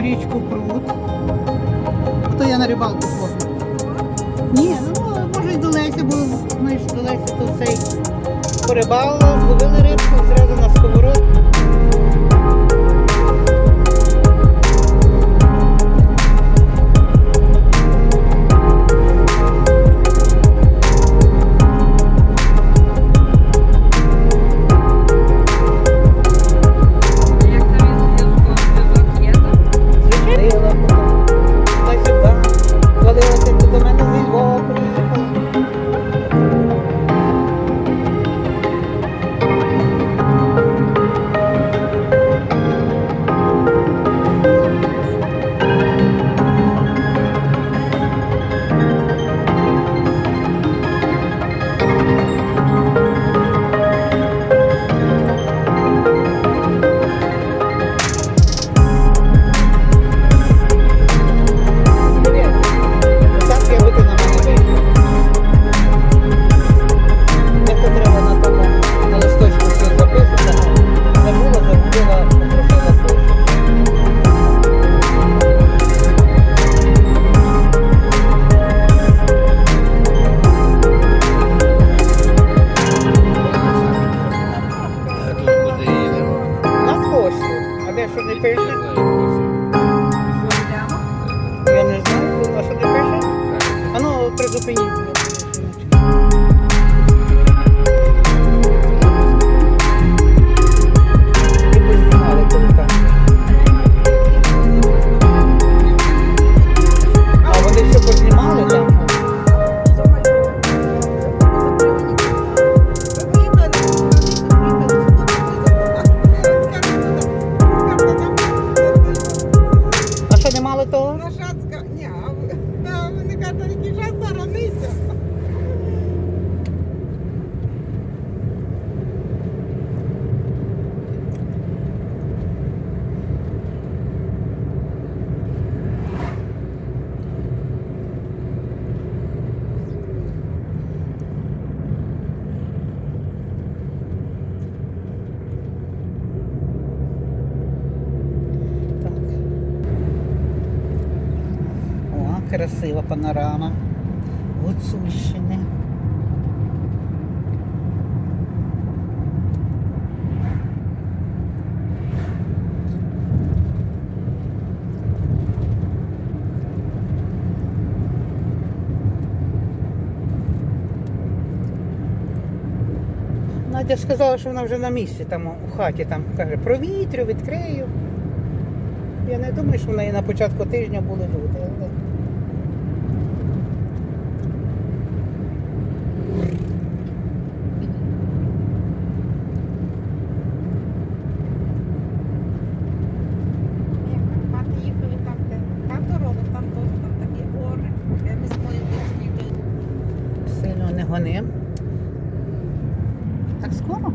Річку Прут. То я на рибалку ходжу. Ні, ну може й до Лесі, бо знаєш, до Лесі то цей порибалила, зловили рибку, зразу на А ну, красива панорама. Гуцульщини. Надя сказала, що вона вже на місці там у хаті там каже, провітрю, відкрию. Я не думаю, що в неї на початку тижня були люди. Але... Як Карпати їхали там, де там дорога, там теж там такі гори, де ми свої дитини. Сильно не гони. Так скоро?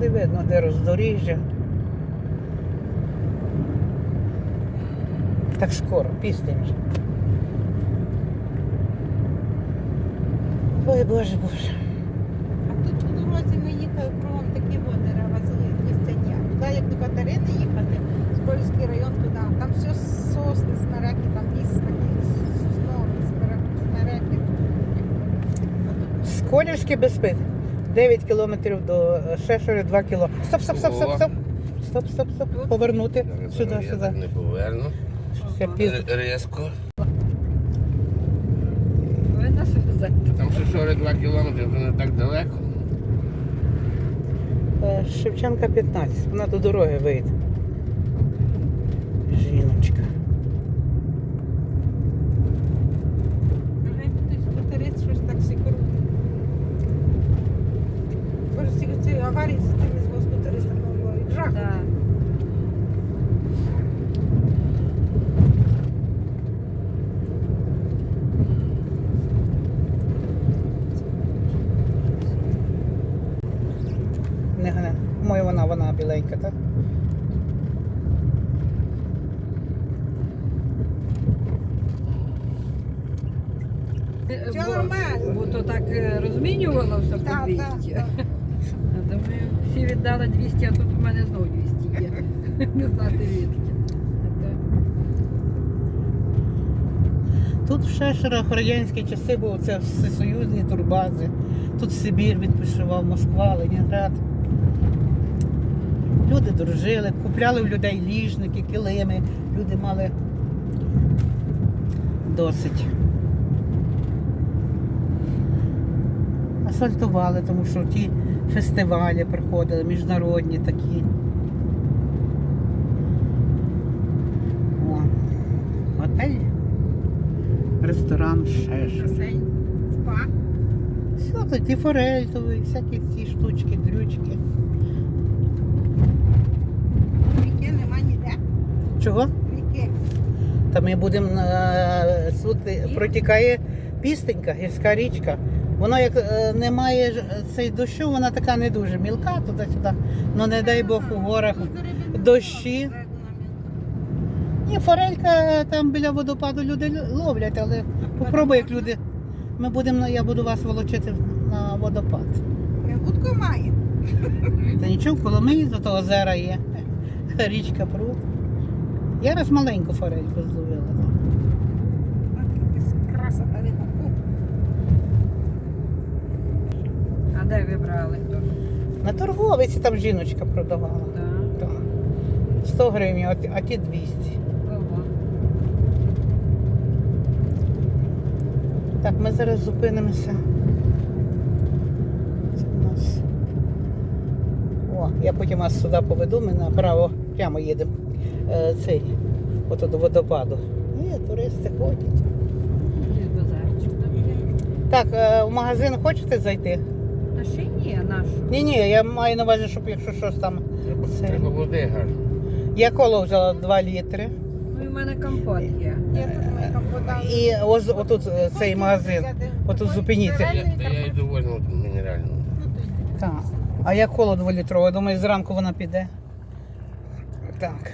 То видно, де роздоріжжя. Так скоро, вже. Ой, Боже, Боже. А тут по дорозі ми їхали кругом такі дерева листяня. Туди, як до Катерини їхати, з Польський район туди. Там все сосни, смереки, там ліс такий, сосновий, смереки. З Колівськи без спит. 9 кілометрів до Шешери, Шешори 2 кіло. Стоп, стоп, стоп, стоп, стоп. Стоп, стоп, стоп. Повернути. Зараз Сюди, я сюди. не поверну. Ще пізно. Р- Різко. Ви нас везете. Там ще 42 кілометри, вже не так далеко. Е, Шевченка 15. Вона до дороги вийде. Жіночка. Вже хтось моторист щось так сікору. Боже, ці, ці аварії з тими з москутеристами бувають. Жах. Да. Не гне. Моя вона, вона? Все Бо- нормально. Бо то так е, розмінювало все по 200. так, так. А думаю, всі віддали 200, а тут у мене знову 200 є. Не знати відки. Тут в радянські часи були це всесоюзні турбази. Тут Сибір відпочивав, Москва, Ленінград. Люди дружили, купляли в людей ліжники, килими. Люди мали досить. Асфальтували, тому що ті фестивалі приходили, міжнародні такі. О, готель, ресторан, ще. Басейн, спа. Все, тут і форельтові, всякі ці штучки, Чого? Ріки. Та ми будемо е, суд протікає пістенька, гірська річка. Вона як е, немає цей дощу, вона така не дуже мілка туди-сюди. Ну не дай Бог у горах. дощі. Ні, форелька там біля водопаду люди ловлять, але попробуй, як люди. Ми будемо, я буду вас волочити на водопад. Утку має. Та нічого, в Коломиї зато озера є. Річка пруд. Я раз маленьку форельку зловила. краса риба. А де ви брали? На торговиці там жіночка продавала. Так. Так. 100 гривень, а ті- а ті 200. Ого. Так, ми зараз зупинимося. Це у нас. О, я потім вас сюди поведу, ми направо прямо їдемо. Е, цей, ото до водопаду. Ні, туристи ходять. Так, е, в магазин хочете зайти? Та ще ні, наш. Ні, ні, я маю на увазі, щоб якщо щось там. Треба, Це- треба води гарно. Я коло взяла 2 літри. Ну і в мене компот є. Я тут. І ось отут е, цей магазин. Отут зупиніться. Я, та я йду возьму мінеральну. Так. А я коло дволітрове, думаю, зранку вона піде. Так.